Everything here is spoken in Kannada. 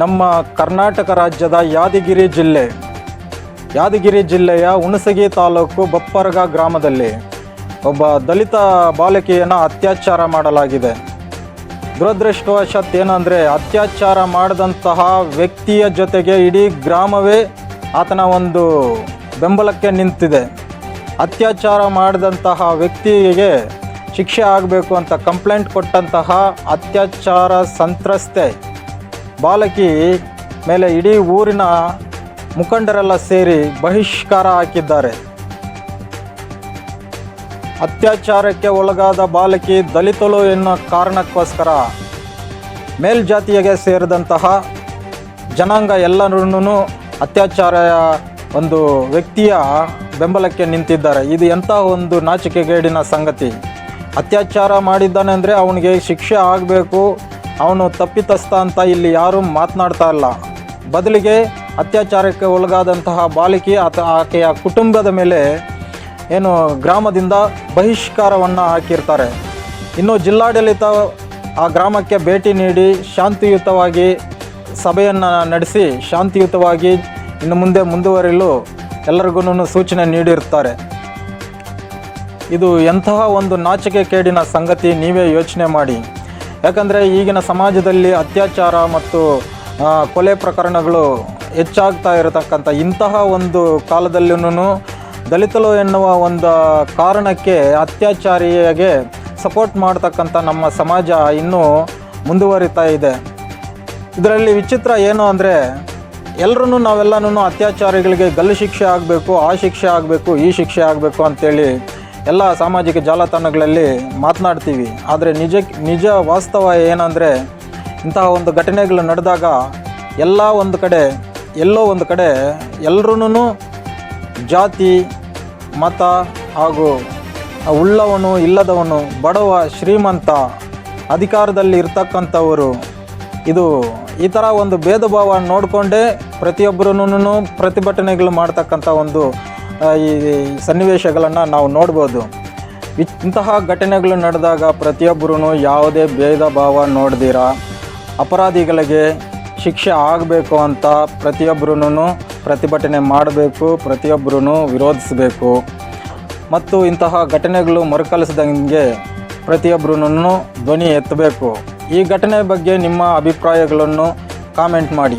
ನಮ್ಮ ಕರ್ನಾಟಕ ರಾಜ್ಯದ ಯಾದಗಿರಿ ಜಿಲ್ಲೆ. ಯಾದಗಿರಿ ಜಿಲ್ಲೆಯ ಹುಣಸಗಿ ತಾಲೂಕು ಬಪ್ಪರಗ ಗ್ರಾಮದಲ್ಲಿ ಒಬ್ಬ ದಲಿತ ಬಾಲಕಿಯನ್ನು ಅತ್ಯಾಚಾರ ಮಾಡಲಾಗಿದೆ. ದುರದೃಷ್ಟವಶಾತ್ ಏನಂದರೆ ಅತ್ಯಾಚಾರ ಮಾಡಿದಂತಹ ವ್ಯಕ್ತಿಯ ಜೊತೆಗೆ ಇಡೀ ಗ್ರಾಮವೇ ಆತನ ಒಂದು ಬೆಂಬಲಕ್ಕೆ ನಿಂತಿದೆ. ಅತ್ಯಾಚಾರ ಮಾಡಿದಂತಹ ವ್ಯಕ್ತಿಗೆ ಶಿಕ್ಷೆ ಆಗಬೇಕು ಅಂತ ಕಂಪ್ಲೇಂಟ್ ಕೊಟ್ಟಂತಹ ಅತ್ಯಾಚಾರ ಸಂತ್ರಸ್ತೆ ಬಾಲಕಿ ಮೇಲೆ ಇಡೀ ಊರಿನ ಮುಖಂಡರೆಲ್ಲ ಸೇರಿ ಬಹಿಷ್ಕಾರ ಹಾಕಿದ್ದಾರೆ. ಅತ್ಯಾಚಾರಕ್ಕೆ ಒಳಗಾದ ಬಾಲಕಿ ದಲಿತಳು ಎನ್ನುವ ಕಾರಣಕ್ಕೋಸ್ಕರ ಮೇಲ್ಜಾತಿಗೆ ಸೇರಿದಂತಹ ಜನಾಂಗ ಎಲ್ಲರೂ ಅತ್ಯಾಚಾರ ಒಂದು ವ್ಯಕ್ತಿಯ ಬೆಂಬಲಕ್ಕೆ ನಿಂತಿದ್ದಾರೆ. ಇದು ಎಂಥ ಒಂದು ನಾಚಿಕೆಗೇಡಿನ ಸಂಗತಿ. ಅತ್ಯಾಚಾರ ಮಾಡಿದ್ದಾನೆ ಅಂದರೆ ಅವನಿಗೆ ಶಿಕ್ಷೆ ಆಗಬೇಕು ಅವನು ತಪ್ಪಿತಸ್ಥ ಅಂತ ಇಲ್ಲಿ ಯಾರೂ ಮಾತನಾಡ್ತಾ ಇಲ್ಲ. ಬದಲಿಗೆ ಅತ್ಯಾಚಾರಕ್ಕೆ ಒಳಗಾದಂತಹ ಬಾಲಕಿ ಆತ, ಆಕೆಯ ಕುಟುಂಬದ ಮೇಲೆ ಏನು ಗ್ರಾಮದಿಂದ ಬಹಿಷ್ಕಾರವನ್ನು ಹಾಕಿರ್ತಾರೆ. ಇನ್ನು ಜಿಲ್ಲಾಡಳಿತ ಆ ಗ್ರಾಮಕ್ಕೆ ಭೇಟಿ ನೀಡಿ ಶಾಂತಿಯುತವಾಗಿ ಸಭೆಯನ್ನು ನಡೆಸಿ ಶಾಂತಿಯುತವಾಗಿ ಇನ್ನು ಮುಂದೆ ಮುಂದುವರಿಯಲು ಎಲ್ಲರಿಗೂ ಸೂಚನೆ ನೀಡಿರ್ತಾರೆ. ಇದು ಎಂತಹ ಒಂದು ನಾಚಿಕೆ ಕೇಡಿನ ಸಂಗತಿ ನೀವೇ ಯೋಚನೆ ಮಾಡಿ. ಯಾಕಂದರೆ ಈಗಿನ ಸಮಾಜದಲ್ಲಿ ಅತ್ಯಾಚಾರ ಮತ್ತು ಕೊಲೆ ಪ್ರಕರಣಗಳು ಹೆಚ್ಚಾಗ್ತಾ ಇರತಕ್ಕಂಥ ಇಂತಹ ಒಂದು ಕಾಲದಲ್ಲೂ ದಲಿತಲು ಎನ್ನುವ ಒಂದು ಕಾರಣಕ್ಕೆ ಅತ್ಯಾಚಾರಿಯಾಗೆ ಸಪೋರ್ಟ್ ಮಾಡ್ತಕ್ಕಂಥ ನಮ್ಮ ಸಮಾಜ ಇನ್ನೂ ಮುಂದುವರಿತಾ ಇದೆ. ಇದರಲ್ಲಿ ವಿಚಿತ್ರ ಏನು ಅಂದರೆ ಎಲ್ಲರೂ ನಾವೆಲ್ಲನೂ ಅತ್ಯಾಚಾರಿಗಳಿಗೆ ಗಲ್ಲು ಶಿಕ್ಷೆ ಆಗಬೇಕು, ಆ ಶಿಕ್ಷೆ ಆಗಬೇಕು, ಈ ಶಿಕ್ಷೆ ಆಗಬೇಕು ಅಂತೇಳಿ ಎಲ್ಲ ಸಾಮಾಜಿಕ ಜಾಲತಾಣಗಳಲ್ಲಿ ಮಾತನಾಡ್ತೀವಿ. ಆದರೆ ನಿಜ ನಿಜ ವಾಸ್ತವ ಏನಂದರೆ ಇಂತಹ ಒಂದು ಘಟನೆಗಳು ನಡೆದಾಗ ಎಲ್ಲ ಒಂದು ಕಡೆ, ಎಲ್ಲೋ ಒಂದು ಕಡೆ ಎಲ್ಲರೂ ಜಾತಿ, ಮತ ಹಾಗೂ ಉಳ್ಳವನು ಇಲ್ಲದವನು ಬಡವ, ಶ್ರೀಮಂತ ಅಧಿಕಾರದಲ್ಲಿ ಇರ್ತಕ್ಕಂಥವರು. ಇದು ಈ ಥರ ಒಂದು ಭೇದ ಭಾವ ನೋಡಿಕೊಂಡೇ ಪ್ರತಿಯೊಬ್ಬರೂ ಪ್ರತಿಭಟನೆಗಳು ಮಾಡ್ತಕ್ಕಂಥ ಒಂದು ಈ ಸನ್ನಿವೇಶಗಳನ್ನು ನಾವು ನೋಡ್ಬೋದು. ಇಂತಹ ಘಟನೆಗಳು ನಡೆದಾಗ ಪ್ರತಿಯೊಬ್ಬರೂ ಯಾವುದೇ ಭೇದ ಭಾವ ನೋಡ್ದಿರ? ಅಪರಾಧಿಗಳಿಗೆ ಶಿಕ್ಷೆ ಆಗಬೇಕು ಅಂತ ಪ್ರತಿಯೊಬ್ಬರೂ ಪ್ರತಿಭಟನೆ ಮಾಡಬೇಕು ಪ್ರತಿಯೊಬ್ಬರೂ ವಿರೋಧಿಸಬೇಕು. ಮತ್ತು ಇಂತಹ ಘಟನೆಗಳು ಮರುಕಳಿಸಿದಂಗೆ ಪ್ರತಿಯೊಬ್ಬರೂ ಧ್ವನಿ ಎತ್ತಬೇಕು. ಈ ಘಟನೆ ಬಗ್ಗೆ ನಿಮ್ಮ ಅಭಿಪ್ರಾಯಗಳನ್ನು ಕಾಮೆಂಟ್ ಮಾಡಿ.